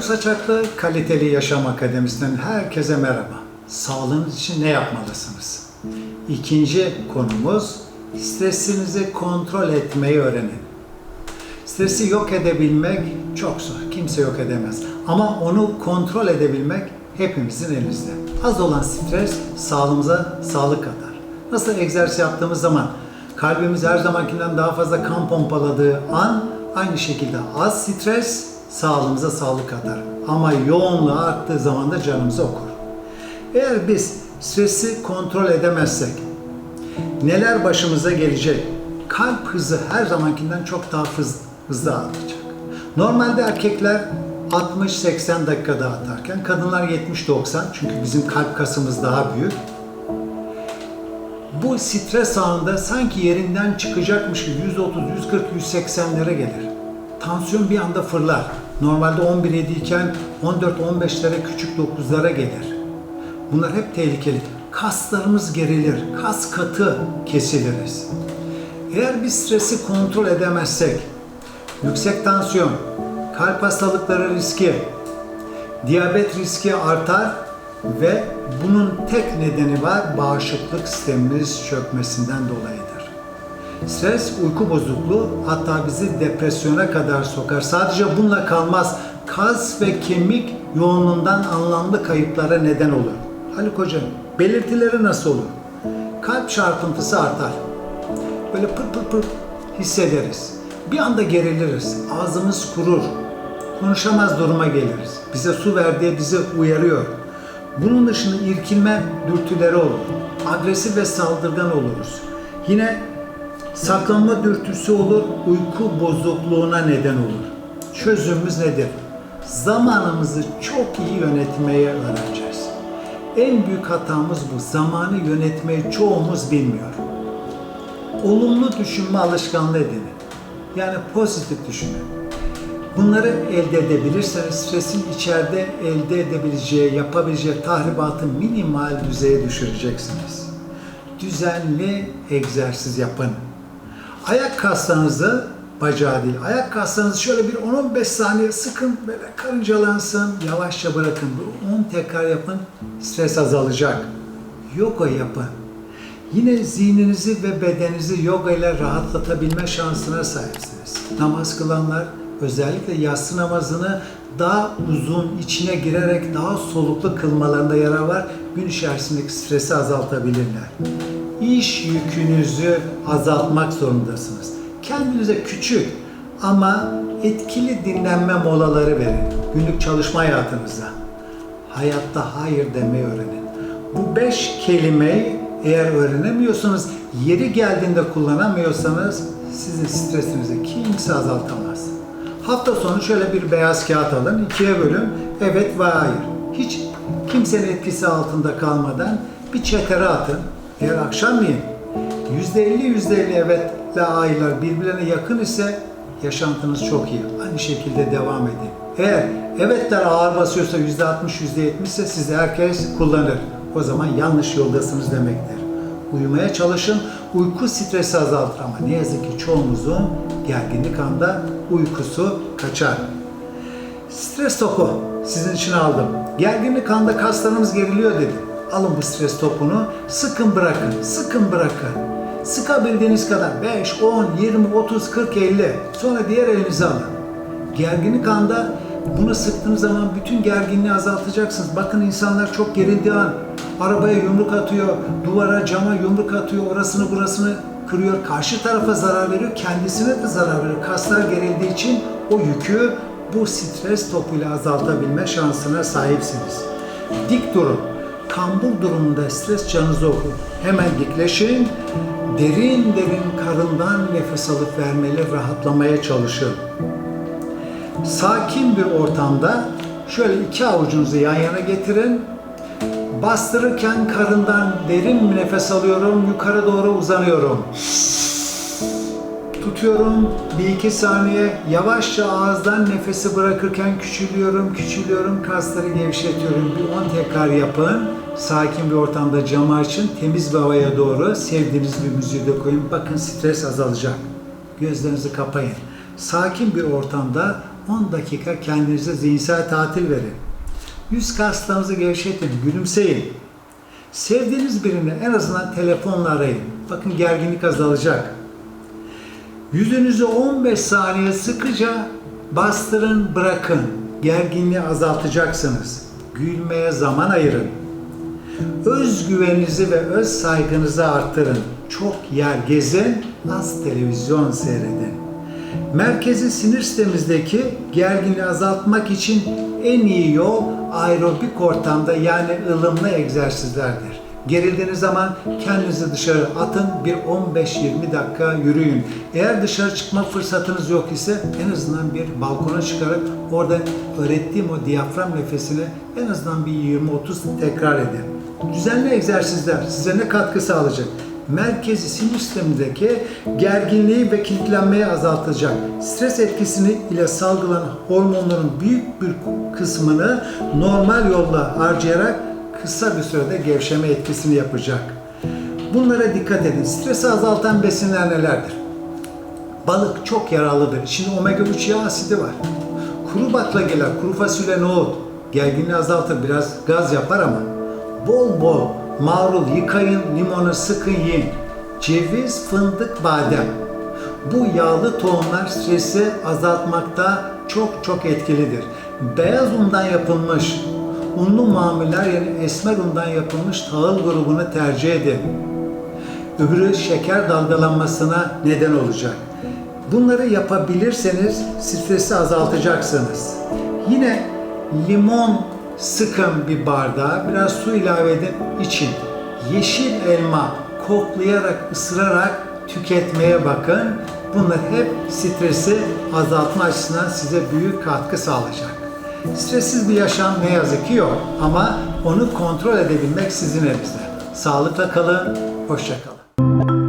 Ali Saçaklı Kaliteli Yaşam Akademisi'nden herkese merhaba. Sağlığınız için ne yapmalısınız? İkinci konumuz stresinizi kontrol etmeyi öğrenin. Stresi yok edebilmek çok zor. Kimse yok edemez. Ama onu kontrol edebilmek hepimizin elimizde. Az olan stres sağlığımıza sağlık katar. Nasıl egzersiz yaptığımız zaman kalbimiz her zamankinden daha fazla kan pompaladığı an aynı şekilde az stres sağlığımıza sağlık katar. Ama yoğunluğu arttığı zaman da canımızı okur. Eğer biz stresi kontrol edemezsek neler başımıza gelecek? Kalp hızı her zamankinden çok daha hız, hızlı artacak. Normalde erkekler 60-80 dakikada atarken kadınlar 70-90 çünkü bizim kalp kasımız daha büyük. Bu stres anında sanki yerinden çıkacakmış gibi 130, 140, 180'lere gelir. Tansiyon bir anda fırlar. Normalde 11 iken 14-15'lere küçük 9'lara gelir. Bunlar hep tehlikeli. Kaslarımız gerilir, kas katı kesiliriz. Eğer biz stresi kontrol edemezsek, yüksek tansiyon, kalp hastalıkları riski, diyabet riski artar ve bunun tek nedeni var bağışıklık sistemimiz çökmesinden dolayıdır. Stres uyku bozukluğu hatta bizi depresyona kadar sokar. Sadece bununla kalmaz. Kas ve kemik yoğunluğundan anlamlı kayıplara neden olur. Haluk Hocam, belirtileri nasıl olur? Kalp çarpıntısı artar. Böyle pır pır pır hissederiz. Bir anda geriliriz. Ağzımız kurur. Konuşamaz duruma geliriz. Bize su ver diye bizi uyarıyor. Bunun dışında irkilme dürtüleri olur. Agresif ve saldırgan oluruz. Yine saklanma dürtüsü olur, uyku bozukluğuna neden olur. Çözümümüz nedir? Zamanımızı çok iyi yönetmeye öğreneceğiz. En büyük hatamız bu. Zamanı yönetmeyi çoğumuz bilmiyor. Olumlu düşünme alışkanlığı edinin. Yani pozitif düşünün. Bunları elde edebilirseniz stresin içeride elde edebileceği, yapabileceği tahribatı minimal düzeye düşüreceksiniz. Düzenli egzersiz yapın. Ayak kaslarınızı, bacağı değil, ayak kaslarınızı şöyle bir 10-15 saniye sıkın, böyle karıncalansın, yavaşça bırakın. Bir 10 tekrar yapın, stres azalacak. Yoga yapın. Yine zihninizi ve bedeninizi yoga ile rahatlatabilme şansına sahipsiniz. Namaz kılanlar özellikle yatsı namazını daha uzun içine girerek daha soluklu kılmalarında yarar var. Gün içerisindeki stresi azaltabilirler. İş yükünüzü azaltmak zorundasınız. Kendinize küçük ama etkili dinlenme molaları verin. Günlük çalışma hayatınızda. Hayatta hayır demeyi öğrenin. Bu beş kelimeyi eğer öğrenemiyorsanız, yeri geldiğinde kullanamıyorsanız sizin stresinizi kimse azaltamaz. Hafta sonu şöyle bir beyaz kağıt alın, ikiye bölün, evet ve hayır. Hiç kimsenin etkisi altında kalmadan bir çetere atın. Eğer akşamleyin %50 %50 evetle hayırlar birbirlerine yakın ise yaşantınız çok iyi. Aynı şekilde devam edin. Eğer evetler ağır basıyorsa %60 %70 ise sizi herkes kullanır. O zaman yanlış yoldasınız demektir. Uyumaya çalışın. Uyku stresi azaltır ama ne yazık ki çoğumuzun gerginlik anda uykusu kaçar. Stres topu sizin için aldım. Gerginlik anda kaslarımız geriliyor dedim. Alın bu stres topunu, sıkın bırakın, sıkın bırakın. Sıkabildiğiniz kadar 5, 10, 20, 30, 40, 50. Sonra diğer elinize alın. Gerginlik anda bunu sıktığınız zaman bütün gerginliği azaltacaksınız. Bakın insanlar çok gerildiği an arabaya yumruk atıyor, duvara, cama yumruk atıyor, orasını burasını kırıyor, karşı tarafa zarar veriyor, kendisine de zarar veriyor. Kaslar gerildiği için o yükü bu stres topuyla azaltabilme şansına sahipsiniz. Dik durun. Kambur durumunda stres canınızı okur. Hemen dikleşin. Derin derin karından nefes alıp vermeli, rahatlamaya çalışın. Sakin bir ortamda şöyle iki avucunuzu yan yana getirin. Bastırırken karından derin bir nefes alıyorum, yukarı doğru uzanıyorum. Tutuyorum bir iki saniye yavaşça ağızdan nefesi bırakırken küçülüyorum, küçülüyorum, kasları gevşetiyorum. Bir 10 tekrar yapın. Sakin bir ortamda camı açın, temiz bir havaya doğru sevdiğiniz bir müziği de koyun. Bakın stres azalacak. Gözlerinizi kapayın. Sakin bir ortamda 10 dakika kendinize zihinsel tatil verin. Yüz kaslarınızı gevşetin, gülümseyin. Sevdiğiniz birini en azından telefonla arayın. Bakın gerginlik azalacak. Yüzünüzü 15 saniye sıkıca bastırın, bırakın. Gerginliği azaltacaksınız. Gülmeye zaman ayırın. Özgüveninizi ve öz saygınızı arttırın. Çok yer gezin, az televizyon seyredin. Merkezi sinir sistemimizdeki gerginliği azaltmak için en iyi yol aerobik ortamda yani ılımlı egzersizlerdir. Gerildiğiniz zaman kendinizi dışarı atın, bir 15-20 dakika yürüyün. Eğer dışarı çıkma fırsatınız yok ise en azından bir balkona çıkarak orada öğrettiğim o diyafram nefesini en azından bir 20-30 tekrar edin. Düzenli egzersizler size ne katkı sağlayacak? Merkezi sinir sistemindeki gerginliği ve kilitlenmeyi azaltacak. Stres etkisini ile salgılanan hormonların büyük bir kısmını normal yolla harcayarak kısa bir sürede gevşeme etkisini yapacak. Bunlara dikkat edin. Stresi azaltan besinler nelerdir? Balık çok yararlıdır. İçinde omega 3 yağ asidi var. Kuru baklagiller, kuru fasulye, nohut gerginliği azaltır. Biraz gaz yapar ama bol bol marul yıkayın, limonu sıkın yiyin. Ceviz, fındık, badem. Bu yağlı tohumlar stresi azaltmakta çok çok etkilidir. Beyaz undan yapılmış unlu mamuller yani esmer undan yapılmış tahıl grubunu tercih edin. Öbürü şeker dalgalanmasına neden olacak. Bunları yapabilirseniz stresi azaltacaksınız. Yine limon sıkın bir bardağa, biraz su ilave edin, için. Yeşil elma koklayarak, ısırarak tüketmeye bakın. Bunlar hep stresi azaltma açısından size büyük katkı sağlayacak. Stressiz bir yaşam ne yazık ki yok ama onu kontrol edebilmek sizin elinizde. Sağlıkla kalın, hoşça kalın.